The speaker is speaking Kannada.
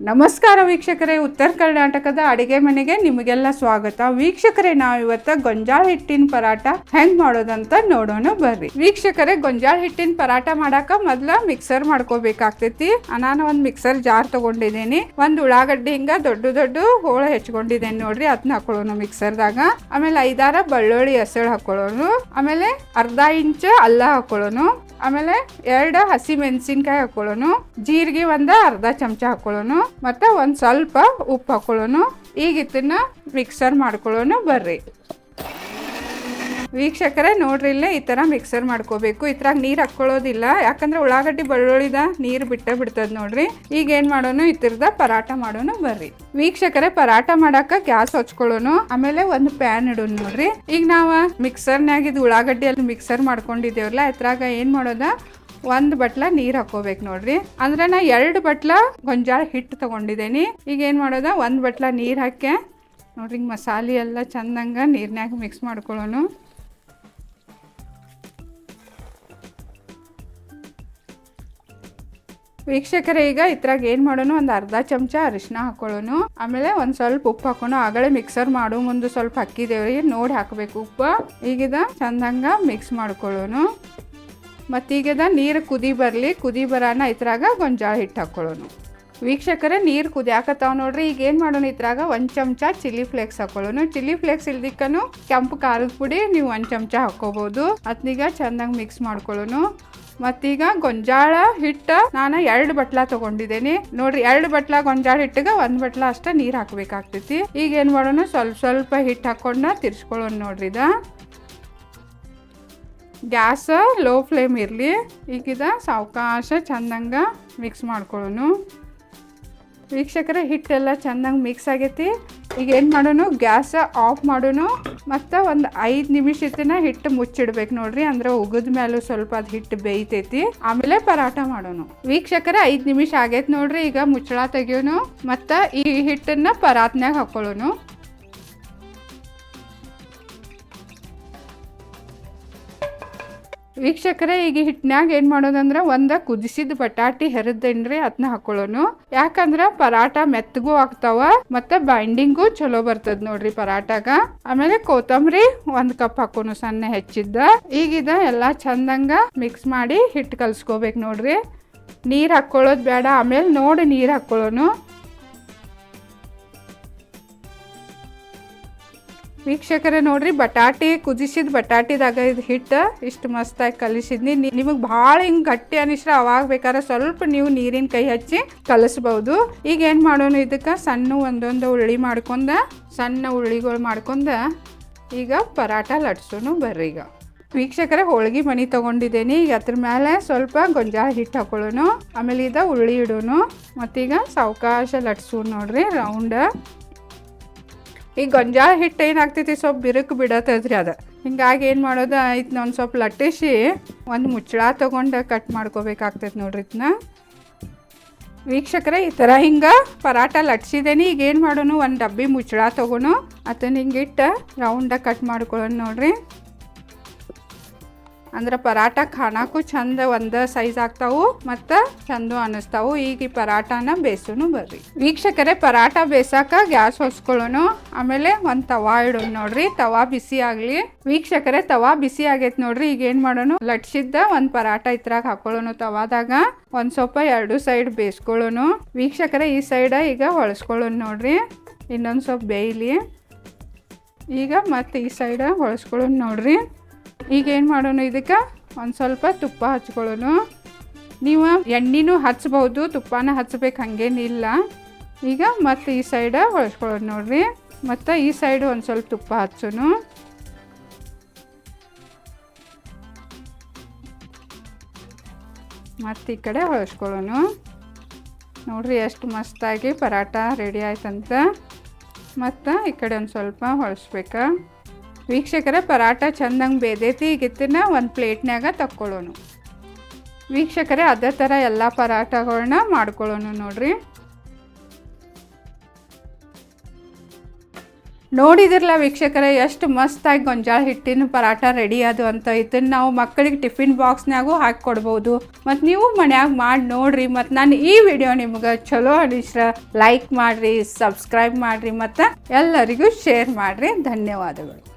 ನಮಸ್ಕಾರ ವೀಕ್ಷಕರೇ, ಉತ್ತರ ಕರ್ನಾಟಕದ ಅಡಿಗೆ ಮನೆಗೆ ನಿಮಗೆಲ್ಲ ಸ್ವಾಗತ. ವೀಕ್ಷಕರೇ, ನಾವು ಇವತ್ತ ಗೊಂಜಾಳ ಹಿಟ್ಟಿನ ಪರಾಟ ಹೆಂಗ್ ಮಾಡೋದಂತ ನೋಡೋಣ ಬರ್ರಿ. ವೀಕ್ಷಕರೇ, ಗೊಂಜಾಳ ಹಿಟ್ಟಿನ ಪರಾಟ ಮಾಡಾಕ ಮೊದ್ಲ ಮಿಕ್ಸರ್ ಮಾಡ್ಕೋಬೇಕಾಗ್ತೈತಿ. ನಾನು ಒಂದ್ ಮಿಕ್ಸರ್ ಜಾರ್ ತಗೊಂಡಿದ್ದೀನಿ. ಒಂದ್ ಉಳ್ಳಾಗಡ್ಡಿ ಹಿಂಗ ದೊಡ್ಡ ದೊಡ್ಡ ಹೋಳ ಹೆಚ್ಕೊಂಡಿದ್ದೇನೆ ನೋಡ್ರಿ ಅದನ್ನ ಹಾಕೊಳ್ಳೋಣ ಮಿಕ್ಸರ್ದಾಗ ಆಮೇಲೆ ಐದಾರ ಬೆಳ್ಳುಳ್ಳಿ ಹೆಸರು ಹಾಕೊಳ್ಳೋನು. ಆಮೇಲೆ ಅರ್ಧ ಇಂಚ್ ಅಲ್ಲ ಹಾಕೊಳ್ಳೋಣ ಆಮೇಲೆ ಎರಡು ಹಸಿ ಮೆಣಸಿನ್ಕಾಯಿ ಹಾಕೊಳ್ಳೋಣ ಜೀರಿಗೆ ಒಂದ ಅರ್ಧ ಚಮಚ ಹಾಕೊಳ್ಳೋಣ ಮತ್ತೆ ಒಂದು ಸ್ವಲ್ಪ ಉಪ್ಪು ಹಾಕೊಳ್ಳೋಣ ಈಗ ಇದನ್ನ ಮಿಕ್ಸರ್ ಮಾಡ್ಕೊಳ್ಳೋಣ ಬರ್ರಿ. ವೀಕ್ಷಕರೇ, ನೋಡ್ರಿ ಇಲ್ಲೇ ಈ ಥರ ಮಿಕ್ಸರ್ ಮಾಡ್ಕೋಬೇಕು. ಇದ್ರಾಗ ನೀರು ಹಾಕ್ಕೊಳ್ಳೋದಿಲ್ಲ ಯಾಕಂದ್ರೆ ಉಳ್ಳಾಗಡ್ಡಿ ಬೆಳ್ಳುಳ್ಳಿದ ನೀರು ಬಿಟ್ಟ ಬಿಡ್ತದ ನೋಡ್ರಿ. ಈಗ ಏನು ಮಾಡೋಣ ಇದ್ರದ ಪರಾಟ ಮಾಡೋಣ ಬರ್ರಿ. ವೀಕ್ಷಕರೇ ಪರಾಟ ಮಾಡಾಕ ಗ್ಯಾಸ್ ಹಚ್ಕೊಳ್ಳೋಣ ಆಮೇಲೆ ಒಂದು ಪ್ಯಾನ್ ಇಡೋಣ ನೋಡ್ರಿ. ಈಗ ನಾವು ಮಿಕ್ಸರ್ನ್ಯಾಗ ಇದು ಉಳ್ಳಾಗಡ್ಡಿ ಅಲ್ಲಿ ಮಿಕ್ಸರ್ ಮಾಡ್ಕೊಂಡಿದ್ದೇವಲ್ಲ ಇದ್ರಾಗ ಏನು ಮಾಡೋದ? ಒಂದು ಬಟ್ಲ ನೀರು ಹಾಕೋಬೇಕು ನೋಡ್ರಿ. ಅಂದ್ರೆ ನಾ ಎರಡು ಬಟ್ಲ ಗೊಂಜಾಳ ಹಿಟ್ಟು ತಗೊಂಡಿದ್ದೀನಿ ಈಗ ಏನು ಮಾಡೋದ? ಒಂದು ಬಟ್ಲ ನೀರು ಹಾಕಿ, ನೋಡ್ರಿ ಮಸಾಲೆ ಎಲ್ಲ ಚಂದಂಗ ನೀರ್ನ್ಯಾಗ ಮಿಕ್ಸ್ ಮಾಡ್ಕೊಳ್ಳೋನು ವೀಕ್ಷಕರೇ, ಈಗ ಇದ್ರಾಗ ಏನು ಮಾಡೋಣ ಒಂದು ಅರ್ಧ ಚಮಚ ಅರಿಶಿನ ಹಾಕೊಳ್ಳೋನು ಆಮೇಲೆ ಒಂದು ಸ್ವಲ್ಪ ಉಪ್ಪು ಹಾಕೋಣ ಆಗಲೇ ಮಿಕ್ಸರ್ ಮಾಡೋ, ಮುಂದೆ ಸ್ವಲ್ಪ ಹಾಕಿದೇವ್ರಿ ನೋಡಿ ಹಾಕಬೇಕು ಉಪ್ಪು. ಈಗಿದ ಚಂದಂಗ ಮಿಕ್ಸ್ ಮಾಡ್ಕೊಳ್ಳೋಣ ಮತ್ತೀಗದ ನೀರು ಕುದಿ ಬರಲಿ, ಕುದಿ ಬರೋಣ ಇದ್ರಾಗ ಗೊಂಜಾಳ ಹಿಟ್ಟು ಹಾಕ್ಕೊಳ್ಳೋನು ವೀಕ್ಷಕರೇ, ನೀರು ಕುದಿಯಾಕತ್ತಾವ ನೋಡ್ರಿ. ಈಗ ಏನು ಮಾಡೋಣ ಇದ್ರಾಗ ಒಂದು ಚಮಚ ಚಿಲ್ಲಿ ಫ್ಲೇಕ್ಸ್ ಹಾಕೊಳ್ಳೋಣ ಚಿಲ್ಲಿ ಫ್ಲೇಕ್ಸ್ ಇಲ್ದಿಕ್ಕನು ಕೆಂಪು ಖಾರದ ಪುಡಿ ನೀವು ಒಂದು ಚಮಚ ಹಾಕ್ಕೋಬೋದು. ಅದನ್ನೀಗ ಚೆನ್ನಾಗಿ ಮಿಕ್ಸ್ ಮಾಡ್ಕೊಳ್ಳೋನು. ಮತ್ತೀಗ ಗೊಂಜಾಳ ಹಿಟ್ಟು ನಾನು ಎರಡು ಬಟ್ಲ ತಗೊಂಡಿದ್ದೇನೆ. ನೋಡ್ರಿ, ಎರಡು ಬಟ್ಲ ಗೊಂಜಾಳ ಹಿಟ್ಟಿಗೆ ಒಂದು ಬಟ್ಲ ಅಷ್ಟೇ ನೀರು ಹಾಕ್ಬೇಕಾಗ್ತೈತಿ. ಈಗ ಏನು ಮಾಡೋಣ ಸ್ವಲ್ಪ ಸ್ವಲ್ಪ ಹಿಟ್ಟು ಹಾಕ್ಕೊಂಡು ತಿರ್ಸ್ಕೊಳ್ಳೋಣ ನೋಡ್ರಿ ಇದ. ಗ್ಯಾಸ್ ಲೋ ಫ್ಲೇಮ್ ಇರಲಿ. ಈಗಿದ ಸಾವಕಾಶ ಚಂದಂಗ ಮಿಕ್ಸ್ ಮಾಡ್ಕೊಳ್ಳೋನು. ವೀಕ್ಷಕರ ಹಿಟ್ಟೆಲ್ಲ ಚೆಂದಂಗೆ ಮಿಕ್ಸ್ ಆಗೈತಿ. ಈಗ ಏನು ಮಾಡೋಣ ಗ್ಯಾಸ್ ಆಫ್ ಮಾಡೋಣ ಮತ್ತು ಒಂದು ಐದು ನಿಮಿಷ ಇತ್ತಿನ ಹಿಟ್ಟು ಮುಚ್ಚಿಡ್ಬೇಕು ನೋಡ್ರಿ. ಅಂದ್ರೆ ಉಗಿದ ಮೇಲೂ ಸ್ವಲ್ಪ ಅದು ಹಿಟ್ಟು ಬೇಯ್ತೈತಿ. ಆಮೇಲೆ ಪರಾಟ ಮಾಡೋಣ ವೀಕ್ಷಕರ, ಐದು ನಿಮಿಷ ಆಗೈತೆ ನೋಡ್ರಿ. ಈಗ ಮುಚ್ಚಳ ತೆಗಿಯೋನು. ಮತ್ತು ಈ ಹಿಟ್ಟನ್ನು ಪರಾತ್ನಾಗ ಹಾಕೊಳ್ಳೋಣ ವೀಕ್ಷಕರೇ, ಈಗ ಹಿಟ್ಟಿನಾಗ ಏನು ಮಾಡೋದಂದ್ರೆ ಒಂದು ಕುದಿಸಿದ ಬಟಾಟಿ ಹೆರದೇನ್ರಿ ಅದನ್ನ ಹಾಕೊಳ್ಳೋನು. ಯಾಕಂದ್ರೆ ಪರಾಟ ಮೆತ್ತಗೂ ಆಗ್ತಾವ ಮತ್ತೆ ಬೈಂಡಿಂಗು ಚಲೋ ಬರ್ತದ ನೋಡ್ರಿ ಪರಾಟಾಗ. ಆಮೇಲೆ ಕೊತ್ತಂಬರಿ ಒಂದ್ ಕಪ್ ಹಾಕೋನು ಸಣ್ಣ ಹೆಚ್ಚಿದ್ದ. ಈಗಿದ ಎಲ್ಲಾ ಚಂದಂಗ ಮಿಕ್ಸ್ ಮಾಡಿ ಹಿಟ್ಟು ಕಲ್ಸ್ಕೋಬೇಕು ನೋಡ್ರಿ. ನೀರ್ ಹಾಕೊಳ್ಳೋದು ಬೇಡ, ಆಮೇಲೆ ನೋಡಿ ನೀರ್ ಹಾಕೊಳ್ಳೋನು. ವೀಕ್ಷಕರೇ ನೋಡ್ರಿ, ಬಟಾಟೆ, ಕುದಿಸಿದ ಬಟಾಟಿದಾಗ ಇದು ಹಿಟ್ಟು ಇಷ್ಟು ಮಸ್ತಾಗಿ ಕಲಿಸಿದ್ನಿ. ನಿಮಗೆ ಭಾಳ ಹಿಂಗೆ ಗಟ್ಟಿ ಅನಿಸ್ರ, ಅವಾಗ ಬೇಕಾದ್ರೆ ಸ್ವಲ್ಪ ನೀವು ನೀರಿನ ಕೈ ಹಚ್ಚಿ ಕಲಿಸ್ಬೋದು. ಈಗ ಏನು ಮಾಡೋಣ ಇದಕ್ಕೆ? ಸಣ್ಣ ಒಂದೊಂದು ಉಳ್ಳಿ ಮಾಡ್ಕೊಂಡ, ಸಣ್ಣ ಉಳ್ಳಿಗಳು ಮಾಡ್ಕೊಂಡ ಈಗ ಪರಾಟ ಲಟ್ಸೋನು ಬರ್ರಿ ಈಗ. ವೀಕ್ಷಕರೇ, ಹೋಳ್ಗೆ ಮನಿ ತೊಗೊಂಡಿದ್ದೇನೆ. ಈಗ ಅದ್ರ ಮೇಲೆ ಸ್ವಲ್ಪ ಗೊಂಜಾಳ ಹಿಟ್ಟು ಹಾಕೊಳ್ಳೋನು, ಆಮೇಲೆ ಇದ ಉಳ್ಳಿ ಇಡೋನು, ಮತ್ತೀಗ ಸಾವಕಾಶ ಲಟ್ಸೋನು ನೋಡ್ರಿ, ರೌಂಡ್. ಈ ಗೊಂಜಾಳ ಹಿಟ್ಟು ಏನಾಗ್ತೈತಿ? ಸ್ವಲ್ಪ ಬಿರುಕು ಬಿಡತ್ತದ್ರಿ ಅದು. ಹಿಂಗಾಗಿ ಏನು ಮಾಡೋದು? ಇದನ್ನ ಒಂದು ಸ್ವಲ್ಪ ಲಟ್ಟಿಸಿ ಒಂದು ಮುಚ್ಚಳ ತೊಗೊಂಡು ಕಟ್ ಮಾಡ್ಕೋಬೇಕಾಗ್ತೈತಿ ನೋಡ್ರಿ ಇದನ್ನ ವೀಕ್ಷಕರೇ, ಈ ಥರ ಹಿಂಗೆ ಪರಾಟ ಲಟ್ಸಿದ್ದೇನೆ ಈಗ ಏನು ಮಾಡೋಣ ಒಂದು ಡಬ್ಬಿ ಮುಚ್ಚಳ ತೊಗೊಂಡು ಅದನ್ನ ಹಿಂಗಿಟ್ಟು ರೌಂಡಾಗಿ ಕಟ್ ಮಾಡ್ಕೊಳ್ಳೋಣ ನೋಡ್ರಿ. ಅಂದ್ರೆ ಪರಾಟ ಖಾನಾಕು ಚಂದ ಒಂದ ಸೈಜ್ ಆಗ್ತಾವು ಮತ್ತು ಚಂದ ಅನಿಸ್ತಾವು. ಈಗ ಈ ಪರಾಟನ ಬೇಸನು ಬರ್ರಿ. ವೀಕ್ಷಕರೇ, ಪರಾಟ ಬೇಸಾಕ ಗ್ಯಾಸ್ ಹೊಸ್ಕೊಳ್ಳೋನು ಆಮೇಲೆ ಒಂದು ತವಾ ಇಡೋಣ ನೋಡ್ರಿ. ತವಾ ಬಿಸಿ ಆಗಲಿ. ವೀಕ್ಷಕರೇ, ತವಾ ಬಿಸಿ ಆಗೈತೆ ನೋಡ್ರಿ. ಈಗ ಏನು ಮಾಡೋಣ ಲಟ್ಸಿದ್ದ ಒಂದು ಪರಾಟ ಇದ್ರಾಗ ಹಾಕೊಳ್ಳೋನು ತವಾದಾಗ. ಒಂದು ಸ್ವಲ್ಪ ಎರಡು ಸೈಡ್ ಬೇಯಿಸ್ಕೊಳ್ಳೋನು ವೀಕ್ಷಕರೇ, ಈ ಸೈಡ ಈಗ ಹೊಳಸ್ಕೊಳ್ಳೋನು ನೋಡ್ರಿ. ಇನ್ನೊಂದು ಸ್ವಲ್ಪ ಬೇಯಲಿ. ಈಗ ಮತ್ತೆ ಈ ಸೈಡ ಹೊಳಸ್ಕೊಳ್ಳೋನು ನೋಡ್ರಿ. ಈಗ ಏನು ಮಾಡೋಣ ಇದಕ್ಕೆ? ಒಂದು ಸ್ವಲ್ಪ ತುಪ್ಪ ಹಚ್ಕೊಳ್ಳೋಣ. ನೀವು ಎಣ್ಣೆನೂ ಹಚ್ಬೋದು ತುಪ್ಪನ ಹಚ್ಬೇಕು ಹಾಗೇನಿಲ್ಲ ಈಗ ಮತ್ತು ಈ ಸೈಡ ಹೊಳ್ಸ್ಕೊಳ್ಳೋದು ನೋಡ್ರಿ. ಮತ್ತು ಈ ಸೈಡ್ ಒಂದು ಸ್ವಲ್ಪ ತುಪ್ಪ ಹಚ್ಚೋನು ಮತ್ತು ಈ ಕಡೆ ಹೊಳಸ್ಕೊಳ್ಳೋಣ. ನೋಡ್ರಿ ಎಷ್ಟು ಮಸ್ತಾಗಿ ಪರಾಟ ರೆಡಿ ಆಯ್ತಂತ. ಮತ್ತು ಈ ಕಡೆ ಒಂದು ಸ್ವಲ್ಪ ಹೊಳಸ್ಬೇಕಾ. ವೀಕ್ಷಕರ ಪರಾಟ ಚಂದಂಗೆ ಬೇದೈತಿ ಈಗ ಇದನ್ನ ಒಂದು ಪ್ಲೇಟ್ನಾಗ ತಕ್ಕೊಳ್ಳೋಣ ವೀಕ್ಷಕರೇ, ಅದೇ ಥರ ಎಲ್ಲ ಪರಾಟಗಳನ್ನ ಮಾಡ್ಕೊಳ್ಳೋಣ ನೋಡ್ರಿ. ನೋಡಿದಿರಲ್ಲ ವೀಕ್ಷಕರೇ, ಎಷ್ಟು ಮಸ್ತಾಗಿ ಗೊಂಜಾಳ ಹಿಟ್ಟಿನ ಪರಾಟ ರೆಡಿ ಅದು ಅಂತ. ಇದನ್ನು ನಾವು ಮಕ್ಕಳಿಗೆ ಟಿಫಿನ್ ಬಾಕ್ಸ್ನಾಗೂ ಹಾಕಿ ಕೊಡ್ಬೋದು. ಮತ್ತು ನೀವು ಮನ್ಯಾಗ ಮಾಡಿ ನೋಡ್ರಿ. ಮತ್ತು ನಾನು ಈ ವಿಡಿಯೋ ನಿಮ್ಗೆ ಚಲೋ ಅನಿಸ್ರ, ಲೈಕ್ ಮಾಡಿರಿ, ಸಬ್ಸ್ಕ್ರೈಬ್ ಮಾಡಿರಿ ಮತ್ತು ಎಲ್ಲರಿಗೂ ಶೇರ್ ಮಾಡಿರಿ. ಧನ್ಯವಾದಗಳು.